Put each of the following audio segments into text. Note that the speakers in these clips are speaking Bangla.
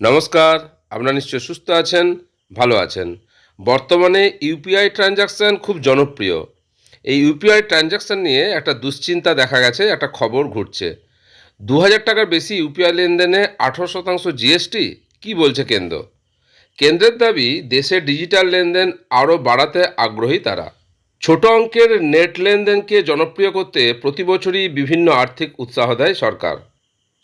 নমস্কার, আপনারা নিশ্চয় সুস্থ আছেন, ভালো আছেন। বর্তমানে ইউপিআই ট্রানজাকশান খুব জনপ্রিয়। এই ইউপিআই ট্রানজাকশান নিয়ে একটা দুশ্চিন্তা দেখা গেছে, একটা খবর ঘুরছে। দু হাজার টাকার বেশি ইউপিআই লেনদেনে আঠেরো শতাংশ জিএসটি কী বলছে কেন্দ্র? কেন্দ্রের দাবি, দেশে ডিজিটাল লেনদেন আরও বাড়াতে আগ্রহী তারা। ছোট অঙ্কের নেট লেনদেনকে জনপ্রিয় করতে প্রতি বছরই বিভিন্ন আর্থিক উৎসাহ দেয় সরকার।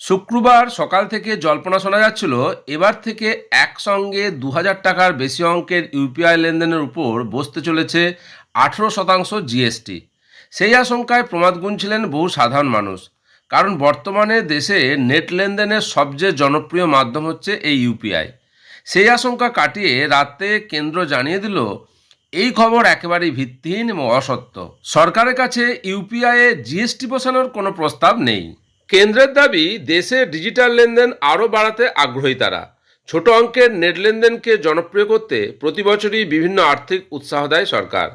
শুক্রবার সকাল থেকে জল্পনা শোনা যাচ্ছিল, এবার থেকে একসঙ্গে দু হাজার টাকার বেশি অঙ্কের ইউপিআই লেনদেনের উপর বসতে চলেছে আঠেরো শতাংশ জিএসটি। সেই আশঙ্কায় প্রমাদ গুনছিলেন বহু সাধারণ মানুষ। কারণ বর্তমানে দেশে নেট লেনদেনের সবচেয়ে জনপ্রিয় মাধ্যম হচ্ছে এই ইউপিআই। সেই আশঙ্কা কাটিয়ে রাতে কেন্দ্র জানিয়ে দিল, এই খবর একেবারেই ভিত্তিহীন এবং অসত্য। সরকারের কাছে ইউপিআইয়ে জিএসটি বসানোর কোনো প্রস্তাব নেই। কেন্দ্রের দাবি, দেশে ডিজিটাল লেনদেন আরও বাড়াতে আগ্রহী তারা। ছোট অঙ্কের নেট লেনদেনকে জনপ্রিয় করতে প্রতি বছরই বিভিন্ন আর্থিক উৎসাহ দেয় সরকার।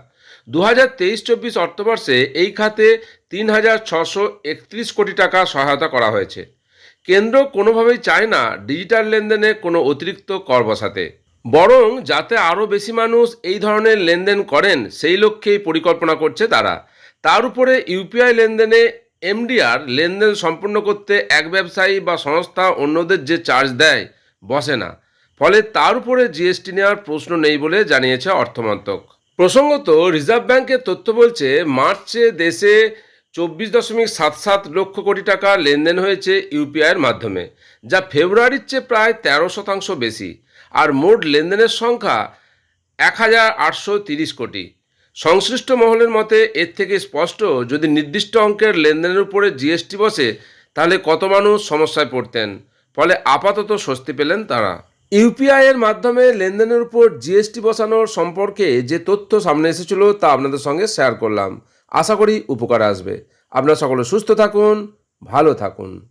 দু হাজার তেইশ চব্বিশ অর্থবর্ষে এই খাতে তিন হাজার ছশো একত্রিশ কোটি টাকা সহায়তা করা হয়েছে। কেন্দ্র কোনোভাবেই চায় না ডিজিটাল লেনদেনে কোনো অতিরিক্ত কর বসাতে। বরং যাতে আরও বেশি মানুষ এই ধরনের লেনদেন করেন, সেই লক্ষ্যেই পরিকল্পনা করছে তারা। তার উপরে ইউপিআই লেনদেনে এমডিআর লেনদেন সম্পূর্ণ করতে এক ব্যবসায়ী বা সংস্থা অন্যদের যে চার্জ দেয়, বসে না। ফলে তার উপরে জিএসটি নেওয়ার প্রশ্ন নেই বলে জানিয়েছে অর্থমন্ত্রক। প্রসঙ্গত, রিজার্ভ ব্যাংকের তথ্য বলছে, মার্চে দেশে চব্বিশ দশমিক সাত সাত লক্ষ কোটি টাকা লেনদেন হয়েছে ইউপিআইয়ের মাধ্যমে, যা ফেব্রুয়ারির চেয়ে প্রায় তেরো শতাংশ বেশি। আর মোট লেনদেনের সংখ্যা এক হাজার আটশো তিরিশ কোটি। সংশ্লিষ্ট মহলের মতে, এর থেকে স্পষ্ট, যদি নির্দিষ্ট অঙ্কের লেনদেনের উপরে জিএসটি বসে, তাহলে কত মানুষ সমস্যায় পড়তেন? ফলে আপাতত স্বস্তি পেলেন তারা। ইউপিআই এর মাধ্যমে লেনদেনের উপর জিএসটি বসানোর সম্পর্কে যে তথ্য সামনে এসেছিল, তা আপনাদের সঙ্গে শেয়ার করলাম। আশা করি উপকার আসবে। আপনারা সকলে সুস্থ থাকুন, ভালো থাকুন।